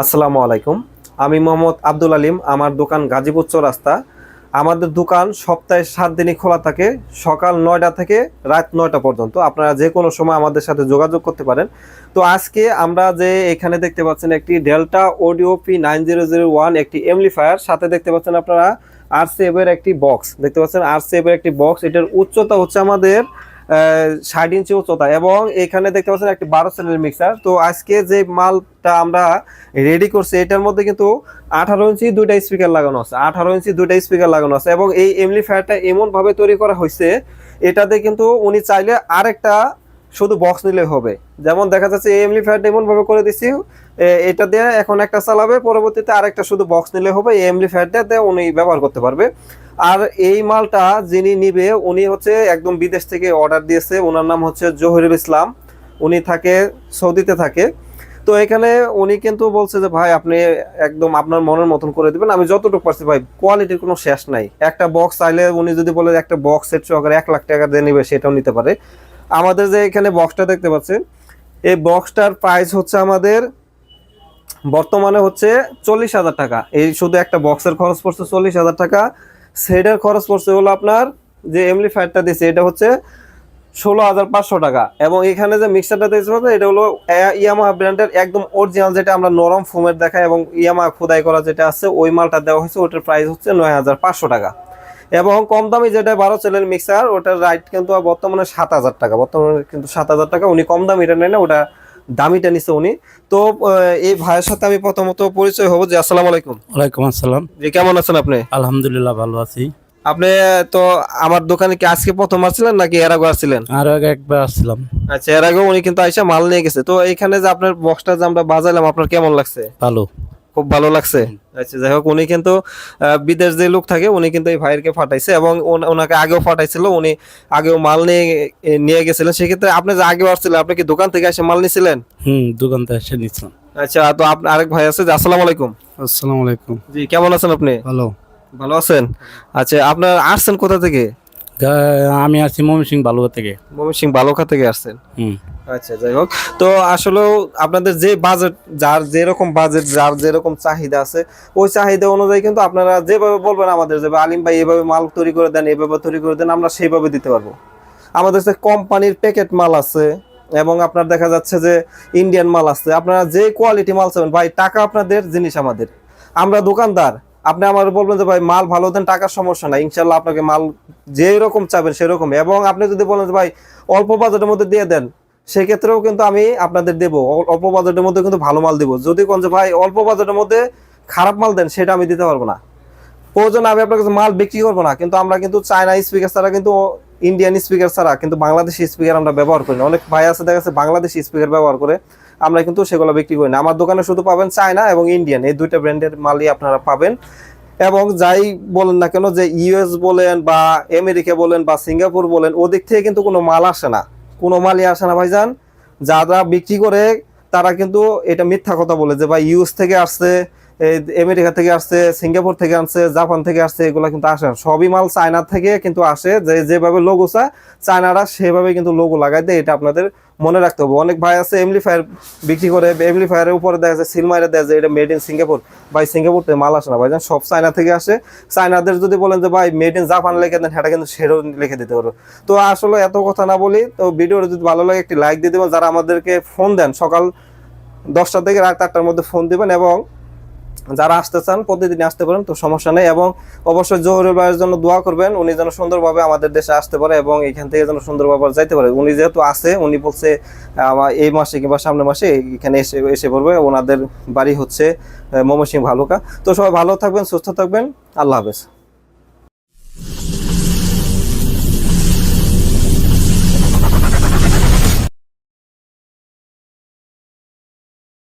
আসসালামু আলাইকুম। আমি মোহাম্মদ আব্দুল আলিম, আমার দোকান গাজীপুর চৌরাস্তা। আমাদের দোকান সপ্তাহে সাত দিনই খোলা থাকে, সকাল নয়টা থেকে রাত নয়টা পর্যন্ত। আপনারা যে কোনো সময় আমাদের সাথে যোগাযোগ করতে পারেন। তো আজকে আমরা যে এখানে দেখতে পাচ্ছেন একটি Delta audio P nine zero zero one একটি এমলিফায়ার সাথে দেখতে পাচ্ছেন আপনারা আর এর একটি বক্স। দেখতে পাচ্ছেন আর এর একটি বক্স, এটার উচ্চতা হচ্ছে আমাদের ষাট ইঞ্চি উচ্চতা এবং এখানে দেখতে পাচ্ছেন একটি বারো সেলের মিক্সার। তো আজকে যে মালটা আমরা রেডি করছি, এটার মধ্যে কিন্তু আঠারো ইঞ্চি দুইটা স্পিকার লাগানো আছে। আঠারো ইঞ্চি দুইটা স্পিকার লাগানো আছে এবং এই এমলিফায়ারটা এমন এমনভাবে তৈরি করা হয়েছে, এটাতে কিন্তু উনি চাইলে আরেকটা শুধু বক্স নিলে হবে। যেমন দেখা যাচ্ছে এই এমলিফায়ারটা এমন ভাবে করে দিচ্ছি এটা দিয়ে এখন একটা চালাবে, পরবর্তীতে আরেকটা শুধু বক্স নিলে হবে, এই দিয়ে উনি ব্যবহার করতে পারবে। আর এই মালটা যিনি নিবে, উনি হচ্ছে একদম বিদেশ থেকে অর্ডার দিয়েছে ওনার নাম হচ্ছে জহিরুল ইসলাম। উনি থাকে সৌদিতে থাকে। তো এখানে উনি কিন্তু বলছে যে, ভাই, আপনি একদম আপনার মনের মতন করে দিবেন। আমি যতটুকু পারছি, ভাই কোয়ালিটির কোনো শেষ নাই। একটা বক্স চাইলে উনি যদি বলে একটা বক্স সেট সহকারে এক লাখ টাকা দিয়ে নিবে, সেটাও নিতে পারে। আমাদের যে এখানে বক্সটা দেখতে পাচ্ছেন, এই বক্সটার প্রাইস হচ্ছে আমাদের বর্তমানে হচ্ছে চল্লিশ হাজার টাকা। এই শুধু একটা বক্সের খরচ পড়ছে চল্লিশ হাজার টাকা, সেটের খরচ পড়ছে হলো আপনার যে এমলিফায়ারটা দিয়েছে, এটা হচ্ছে ষোলো হাজার পাঁচশো টাকা। এবং এখানে যে মিক্সারটা দিয়েছে এটা হলো ইয়ামাহা ব্র্যান্ডের একদম অরিজিনাল যেটা আমরা নরম ফোমের দেখাই এবং ইয়ামাহা খোদাই করা যেটা আছে, ওই মালটা দেওয়া হয়েছে, ওটার প্রাইস হচ্ছে নয় হাজার পাঁচশো টাকা। এবং কম দামি যেটা বারো সেলের মিক্সার ওটার রাইট কিন্তু বর্তমানে সাত হাজার টাকা। বর্তমানে কিন্তু সাত হাজার টাকা। উনি কম দামিটা নেয় না ওটা দামিটা নিচ্ছে উনি। তো এই ভাইয়ের সাথে আমি প্রথমত পরিচয় হব যে আসসালাম আলাইকুম। ওয়ালাইকুম আসসালাম। যে কেমন আছেন আপনি? আলহামদুলিল্লাহ ভালো আছি। আপনি তো আমার দোকানে কি আজকে প্রথম আসছিলেন নাকি এর আগে আসছিলেন? আর আগে একবার আসছিলাম। আচ্ছা এর আগে উনি কিন্তু আইসা মাল নিয়ে গেছে। তো এইখানে যে আপনার বক্সটা যে আমরা বাজাইলাম আপনার কেমন লাগছে? ভালো। খুব ভালো লাগছে। আচ্ছা যাই হোক উনি কিন্তু বিদেশ যে লোক থাকে উনি কিন্তু এই ভাইয়েরকে ফাটাইছে এবং ওন- ওনাকে আগেও ফাটাইছিল উনি আগেও মাল নিয়ে নিয়ে গেছিলেন। সেক্ষেত্রে আপনি যে আগেও আসছিলেন আপনি কি দোকান থেকে এসে মাল নিয়েছিলেন হুম দোকান থেকে এসে নিচ্ছিলাম আচ্ছা তো আপনার আরেক ভাই আছে যে আসসালামু আলাইকুম। আসসালামু আলাইকুম জি কেমন আছেন আপনি? ভালো। ভালো আছেন? আচ্ছা আপনার আসছেন কোথা থেকে? আমি আসছি মমি সিং বালুয়া থেকে। ময়মনসিং সিং বালুকা থেকে আসছেন। হুম। আচ্ছা যাই হোক। তো আসলেও আপনাদের যে বাজেট যার যেরকম বাজেট যার যেরকম চাহিদা আছে, ওই চাহিদা অনুযায়ী কিন্তু আপনারা যেভাবে বলবেন আমাদের যে আলিম ভাই এভাবে মাল তৈরি করে দেন, এভাবে তৈরি করে দেন, আমরা সেইভাবে দিতে পারব। আমাদের যে কোম্পানির প্যাকেট মাল আছে, এবং আপনার দেখা যাচ্ছে যে ইন্ডিয়ান মাল আছে, আপনারা যে কোয়ালিটি মাল চাবেন, ভাই, টাকা আপনাদের, জিনিস আমাদের। আমরা দোকানদার, আপনি আমার বলবেন যে, ভাই, মাল ভালো দেন, টাকার সমস্যা নাই ইনশাল্লাহ আপনাকে মাল যেরকম চাবেন সেরকম এবং আপনি যদি বলেন যে, ভাই, অল্প বাজেটের মধ্যে দিয়ে দেন সেক্ষেত্রেও কিন্তু আমি আপনাদের দেবো। অল্প বাজেটের মধ্যে কিন্তু ভালো মাল দেবো। যদি কোন যে ভাই অল্প বাজেটের মধ্যে খারাপ মাল দেন, সেটা আমি দিতে পারব না। প্রয়োজন আমি আপনার কাছে মাল বিক্রি করব না, কিন্তু আমরা কিন্তু চায়না স্পিকার ছাড়া কিন্তু ইন্ডিয়ান স্পিকার ছাড়া কিন্তু বাংলাদেশি স্পিকার আমরা ব্যবহার করি না। অনেক ভাই আছে, দেখা যাচ্ছে বাংলাদেশি স্পিকার ব্যবহার করে আমরা কিন্তু সেগুলো বিক্রি করি না। আমার দোকানে শুধু পাবেন চায়না এবং ইন্ডিয়ান এই দুইটা ব্র্যান্ডের মালই আপনারা পাবেন। এবং যাই বলেন না কেন যে ইউএস বলেন বা আমেরিকা বলেন বা সিঙ্গাপুর বলেন, ওদিক থেকে কিন্তু কোনো মাল আসে না। কোনো মালই আসে না ভাইজান। যারা বিক্রি করে, তারা কিন্তু এটা মিথ্যা কথা বলে যে, ভাই, ইউজ থেকে আসছে আমেরিকা থেকে আসছে, সিঙ্গাপুর থেকে আসছে জাপান থেকে আসছে, এগুলো কিন্তু আসে না। সবই মাল চায়না থেকে কিন্তু আসে, যে যেভাবে লোগো চায়, চায়নারা সেভাবে কিন্তু লোগো লাগাই দেয়, এটা আপনাদের মনে রাখতে হবে। অনেক ভাই আছে এমলিফায়ার বিক্রি করে এমলিফায়ারের উপরে দেখা যাচ্ছে সিলমাইরে দেয় যে এটা মেড ইন সিঙ্গাপুর ভাই সিঙ্গাপুর থেকে মাল আসে না, ভাই সব চায়না থেকে আসে। চায়নাদের যদি বলেন যে, ভাই মেড ইন জাপান লিখে দেন, সেটা কিন্তু সেটাও লিখে দিতে পারব তো আসলে এত কথা না বলি, তো ভিডিওটা যদি ভালো লাগে, একটি লাইক দিয়ে দেবেন। যারা আমাদেরকে ফোন দেন, সকাল দশটা থেকে রাত আটটার মধ্যে ফোন দিবেন এবং যারা আসতে চান, প্রতিদিন আসতে পারেন, তো সমস্যা নেই। এবং অবশ্যই জহুরুল ভাইয়ের জন্য দোয়া করবেন, উনি যেন সুন্দরভাবে আমাদের দেশে আসতে পারে এবং এখান থেকে যেন সুন্দরভাবে যাইতে পারে। উনি যেহেতু আছে, উনি বলছে এই মাসে কিংবা সামনের মাসে এখানে এসে এসে পড়বে। ওনাদের বাড়ি হচ্ছে ময়মনসিংহ, ভালুকা। তো সবাই ভালো থাকবেন, সুস্থ থাকবেন। আল্লাহ হাফেজ।